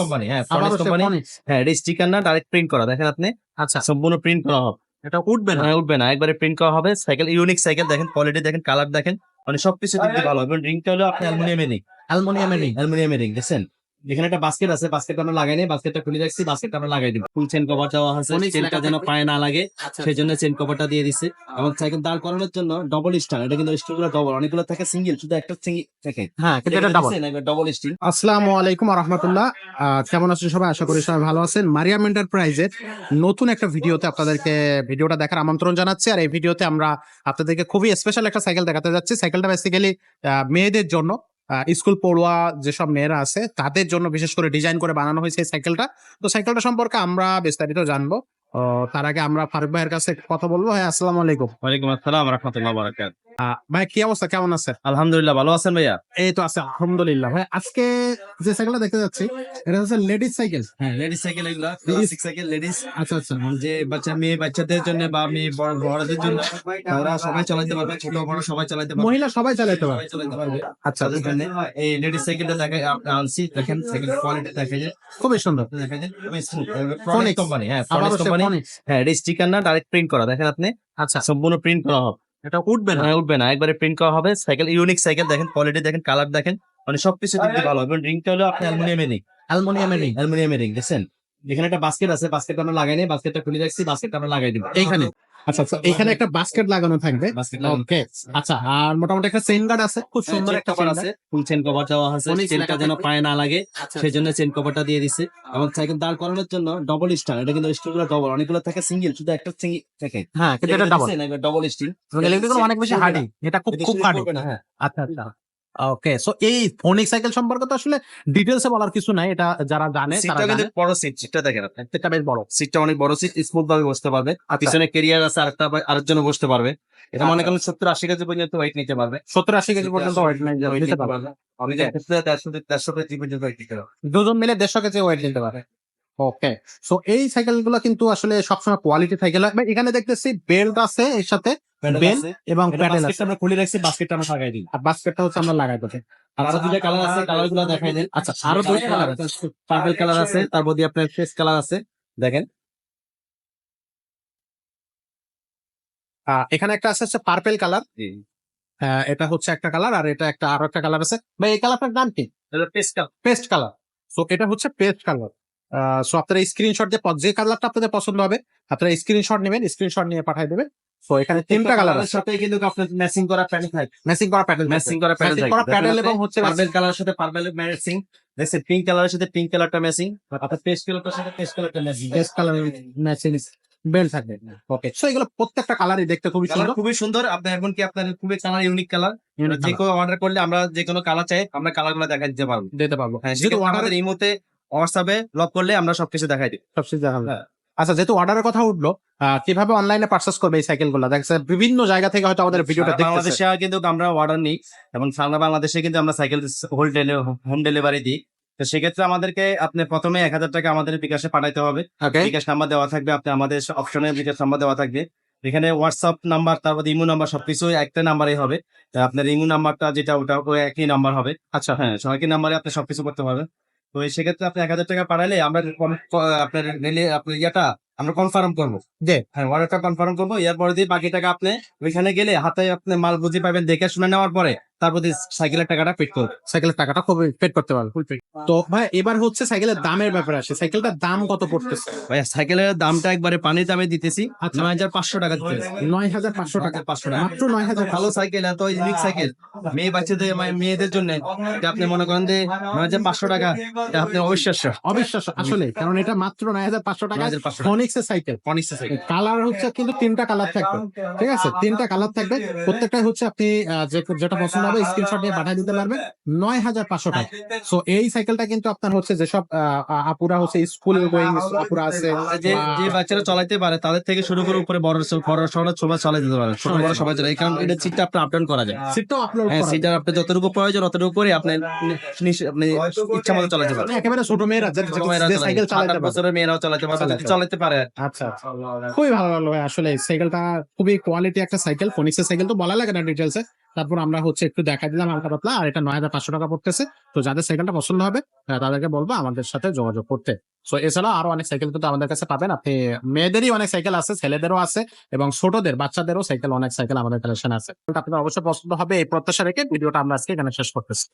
Company হ্যাঁ company হ্যাঁ এটা স্টিকার না ডাইরেক্ট প্রিন্ট করা দেখেন আপনি? আচ্ছা। সম্পূর্ণ প্রিন্ট করা হবে। এটা উঠবে না। হ্যাঁ উঠবে না একবারে প্রিন্ট করা হবে। সাইকেল ইউনিক সাইকেল দেখেন কোয়ালিটি দেখেন কালার দেখেন। মানে সবকিছু দিক দিয়ে ভালো হবে। রিংটা হলো আপনি অ্যালুমিনিয়ামের রিং অ্যালুমিনিয়ামের রিং অ্যালুমিনিয়ামের রিং দেখছেন? এখানে একটা বাস্কেট আছে বাস্কেট আমরা লাগাই নাই বাস্কেটটা খুলে রাখছি বাস্কেটটা আমরা লাগাই দিব। ফুল চেন কভার দেওয়া আছে চেনটা যেন। পায়ে না লাগে সেই জন্য চেন কভারটা দিয়ে দিছে। এবং সাইকেল দাঁড় করানোর জন্য ডবল স্টার এটা কিন্তু স্টিলগুলো ডবল অনেকগুলো থাকে সিঙ্গেল শুধু একটা সিঙ্গেল থাকে। হ্যাঁ কিন্তু এটা ডাবল ডবল স্টিল আসসালামু আলাইকুম রহমতুল্লাহ কেমন আছেন সবাই? আশা করি সবাই ভালো আছেন। মারিয়াম এন্টারপ্রাইজের নতুন একটা ভিডিওতে আপনাদেরকে ভিডিওটা দেখার আমন্ত্রণ জানাচ্ছি। আর এই ভিডিওতে আমরা আপনাদেরকে খুবই স্পেশাল একটা সাইকেল দেখাতে যাচ্ছি। সাইকেলটা বেসিক্যালি মেয়েদের জন্য। স্কুল পড়ুয়া যেসব মেয়েরা আছে, তাদের জন্য বিশেষ করে ডিজাইন করে বানানো হয়েছে এই সাইকেলটা তো সাইকেলটা সম্পর্কে আমরা বিস্তারিত জানব। তার আগে আমরা ফারুক ভাইয়ের কাছে কথা বলব। হ্যাঁ আসসালাম আলাইকুম। ওয়ালাইকুম আসসালাম, রহমতুল্লাহ ভাই কি অবস্থা? কেমন আছে আলহামদুলিল্লাহ ভালো আছেন ভাইয়া? এই তো আছে আলহামদুলিল্লাহ। ভাই আজকে যে সাইকেলটা দেখতে যাচ্ছি এটা হচ্ছে লেডিস সাইকেল হ্যাঁ লেডিস সাইকেল এগুলা ক্লাসিক সাইকেল লেডিস আচ্ছা আচ্ছা। যে বাচ্চা মেয়ে বাচ্চাদের জন্য বা মেয়ে বড় বড়দের জন্য তারা সবাই চালাতে পারবে ছোট বড় সবাই চালাতে পারবে। মহিলা সবাই চালাতে পারে চালাতে পারবে। আচ্ছা তাদের এই লেডিস সাইকেলটা দেখে আনছি দেখেন সাইকেল কোয়ালিটি দেখে যে খুবই সুন্দর। দেখে যে কোম্পানি হ্যাঁ কোম্পানি হ্যাঁ এটা স্টিকার না ডাইরেক্ট প্রিন্ট করা দেখেন আপনি। আচ্ছা। সম্পূর্ণ প্রিন্ট করা হবে। এটা উঠবে না। হ্যাঁ উঠবে না। একবারে প্রিন্ট করা হবে। সাইকেল ইউনিক সাইকেল দেখেন কোয়ালিটি দেখেন কালার দেখেন। মানে সবকিছু দিক দিয়ে ভালো হবে। রিংটা হলো আপনি অ্যালুমিনিয়ামের রিং অ্যালুমিনিয়ামের রিং অ্যালুমিনিয়ামের রিং দেখছেন? এখানে একটা বাস্কেট আছে বাস্কেট আমরা লাগাই নাই বাস্কেটটা খুলে রাখছি বাস্কেটটা আমরা লাগাই দিব। এইখানে। আচ্ছা আচ্ছা এখানে একটা বাস্কেট লাগানো থাকবে। ওকে আচ্ছা আর মোটামুটি একটা চেইন গার্ড আছে খুব সুন্দর একটা কভার আছে। ফুল চেন কভার দেওয়া আছে চেনটা যেন পায়ে না লাগে আচ্ছা সেই জন্য চেন কভারটা দিয়ে দিছে। এবং সাইকেল দাঁড় করানোর জন্য ডবল স্টার এটা কিন্তু স্টিলগুলো ডবল অনেকগুলো থাকে সিঙ্গেল শুধু একটা সিঙ্গেল থাকে হ্যাঁ কিন্তু এটা ডাবল ডবল স্টিল ইলেকট্রিক্যাল অনেক বেশি হার্ডি এটা খুব খুব হার্ডি হ্যাঁ। আচ্ছা আচ্ছা। ওকে সো এই ফোনিক সাইকেল সম্পর্কে তো আসলে ডিটেলসে বলার কিছু নাই এটা যারা জানে তারা কিন্তু বড় সিট সিটটা দেখেন আপনি। এটা বেশ বড়। সিটটা অনেক বড় সিট স্মুথ ভাবে বসতে পারবে। আর পিছনে কেরিয়ার আছে আরেকটা আরেকজন বসতে পারবে। এটা মনে করেন সত্তর আশি কেজি পর্যন্ত ওয়েট নিতে পারবে। সত্তর আশি কেজি পর্যন্ত ওয়েট নিতে পারবে। দেড়শো কেজি পর্যন্ত ওয়েট নিতে পারবে দুজন মিলে দেড়শো কেজি ওয়েট নিতে পারে। ওকে সো এই সাইকেলগুলো কিন্তু আসলে সবসময় কোয়ালিটি সাইকেল হয়। এখানে দেখতেছি বেল্ট আছে এর সাথে। বেল এবং প্যাডেল আছে। আমরা খুলে রাখছি বাস্কেটটা আমরা লাগাই দিই। আর বাস্কেটটা হচ্ছে আমরা লাগাই দেবো আর আরও দুইটা কালার আছে কালারগুলো দেখাই দেন। আচ্ছা আরও দুই কালার আছে। পার্পল কালার আছে তার মধ্যে আপনার ফেস কালার আছে। দেখেন। আহ, এখানে একটা আছে হচ্ছে পার্পেল কালার এটা হচ্ছে একটা কালার আর এটা একটা আরও একটা কালার আছে। ভাই এই কালারটার নাম কি? Paste colour paste colour so এটা হচ্ছে পেস্ট কালার সো আপনারা স্ক্রিনশট দিয়ে যে কালারটা আপনাদের পছন্দ হবে আপনারা স্ক্রিনশট নেবেন স্ক্রিনশট নিয়ে পাঠিয়ে দেবেন। সো এখানে তিনটা কালার সাথে কিন্তু আপনার ম্যাচিং করা প্যান্ট থাকবে। ম্যাচিং করা প্যাডেল ম্যাচিং করা ম্যাচিং করা প্যাডেল এবং হচ্ছে পার্পল কালারের সাথে পার্পল ম্যাচিং দেখছেন পিঙ্ক কালারের সাথে পিঙ্ক কালারটা ম্যাচিং আপনার পেস্ট কালারটার সাথে পেস্ট কালারটা matching paste colour matching belt থাকবে। ওকে সো এগুলো প্রত্যেকটা কালারই দেখতে খুবই সুন্দর। খুবই সুন্দর। আপনি এখন কি আপনার খুবই কালার ইউনিক কালার যে। কোনো অর্ডার করলে আমরা যে কোনো কালার চাই আমরা কালারগুলো দেখা দিতে পারব। দিতে পারব। হ্যাঁ যেহেতু যেহেতু অর্ডার আমাদের এই মুহূর্তে হোয়াটসঅ্যাপে লক করলে আমরা সবকিছু দেখাই দিই। সবকিছু দেখাবে। হ্যাঁ। আচ্ছা যেহেতু অর্ডারের কথা উঠল কীভাবে অনলাইনে পার্চেস করবে এই সাইকেলগুলো দেখা যাচ্ছে বিভিন্ন জায়গা থেকে হয়তো আমাদের ভিডিওটা বাংলাদেশে কিন্তু আমরা অর্ডার নিই এবং সারা বাংলাদেশে কিন্তু আমরা সাইকেল হোল হোম ডেলিভারি দিই। তো সেক্ষেত্রে আমাদেরকে আপনি প্রথমে এক হাজার টাকা আমাদের বিকাশে পাঠাইতে হবে। বিকাশ নাম্বার দেওয়া থাকবে আপনি আমাদের অপশনে বিকাশ নাম্বার দেওয়া থাকবে। এখানে হোয়াটসঅ্যাপ নাম্বার তারপর ইমো নাম্বার সবকিছু একটা নাম্বারই হবে। আপনার ইমো নাম্বারটা যেটা ওটা একই নাম্বার হবে। আচ্ছা। হ্যাঁ একই নাম্বারে আপনি সবকিছু করতে পারবেন। তো সেক্ষেত্রে আপনি এক হাজার টাকা পাঠালে আমরা আপনার রেলে, আপনার ইয়াটা আমরা কনফার্ম করব। যে হ্যাঁ অর্ডারটা কনফার্ম করব, এরপরে দিয়ে বাকি টাকা আপনি ওইখানে গেলে হাতে আপনি মাল বুঝে পাবেন, দেখে শুনে নেওয়ার পরে তারপর সাইকেলের টাকাটা পেড করবে সাইকেলের টাকাটা খুবই পেড করতে পারবে তো ভাই এবার হচ্ছে সাইকেলের দামের ব্যাপারে আসে। সাইকেলটার দাম কত পড়তেছে? ভাইয়া সাইকেলের দামটা একবারে পানির দামে দিতেছি। আচ্ছা। নয় হাজার পাঁচশো টাকা দিতেছি। নয় হাজার পাঁচশো টাকা। পাঁচশো টাকা। মাত্র নয় হাজার ভালো সাইকেল এত ইউনিক সাইকেল। মেয়ে বাচ্চাদের মানে মেয়েদের জন্য আপনি মনে করেন যে নয় হাজার পাঁচশো টাকা আপনি অবিশ্বাস্য। অবিশ্বাস্য আসলে। কারণ এটা মাত্র নয় হাজার পাঁচশো টাকা। 9,500 ফনিক্স এর সাইকেল। অনিশ্চিত সাইকেল। কালার হচ্ছে কিন্তু তিনটা কালার থাকবে। ঠিক আছে? তিনটা কালার থাকবে। প্রত্যেকটাই হচ্ছে আপনি যেটা পছন্দ হবে স্ক্রিনশট নিয়ে পাঠিয়ে দিতে পারবেন। নয় হাজার পাঁচশো টাকা। সো এই সাইকেলটা কিন্তু আপনার হচ্ছে যেসব আপুরা হচ্ছে স্কুল গোয়িং আপুরা আছে। যে বাচ্চারা চালাইতে পারে তাদের থেকে শুরু করে উপরে বড় বড় সবাই সবাই চালাই দিতে পারে ছোট বড় সবাই চালাই কারণ এটা সিটটা আপনি আপডাউন করা যায়। সিটটাও আপলোড হ্যাঁ সিটটা আপনি যতটুকু প্রয়োজন অতটুকু করে আপনি আপনি ইচ্ছা মতো চালাতে পারেন একেবারে ছোট মেয়েরা যে- ছোট মেয়েরা যে সাইকেল চালাতে পারে বছরের মেয়েরাও চালাতে পারে চালাতে চালাতে পারে। আচ্ছা খুবই ভালো লাগল ভাই আসলে সাইকেলটা খুবই কোয়ালিটি একটা সাইকেল ফোনিক্সের সাইকেল তো বলা লাগে না ডিটেলসে তারপর আমরা হচ্ছে একটু দেখা দিলাম হালকা পাতলা, আর এটা নয় হাজার পাঁচশো টাকা পড়তেছে। তো যাদের সাইকেলটা পছন্দ হবে তাদেরকে বলব আমাদের সাথে যোগাযোগ করতে। সো এছাড়াও আরও অনেক সাইকেল কিন্তু আমাদের কাছে পাবেন। আপনি মেয়েদেরই অনেক সাইকেল আছে, ছেলেদেরও আছে, এবং ছোটদের, বাচ্চাদেরও সাইকেল অনেক সাইকেল আমাদের কালেকশন আছে। আপনার অবশ্যই পছন্দ হবে এই প্রত্যাশা রেখে ভিডিওটা আমরা আজকে এখানে শেষ করতেছি।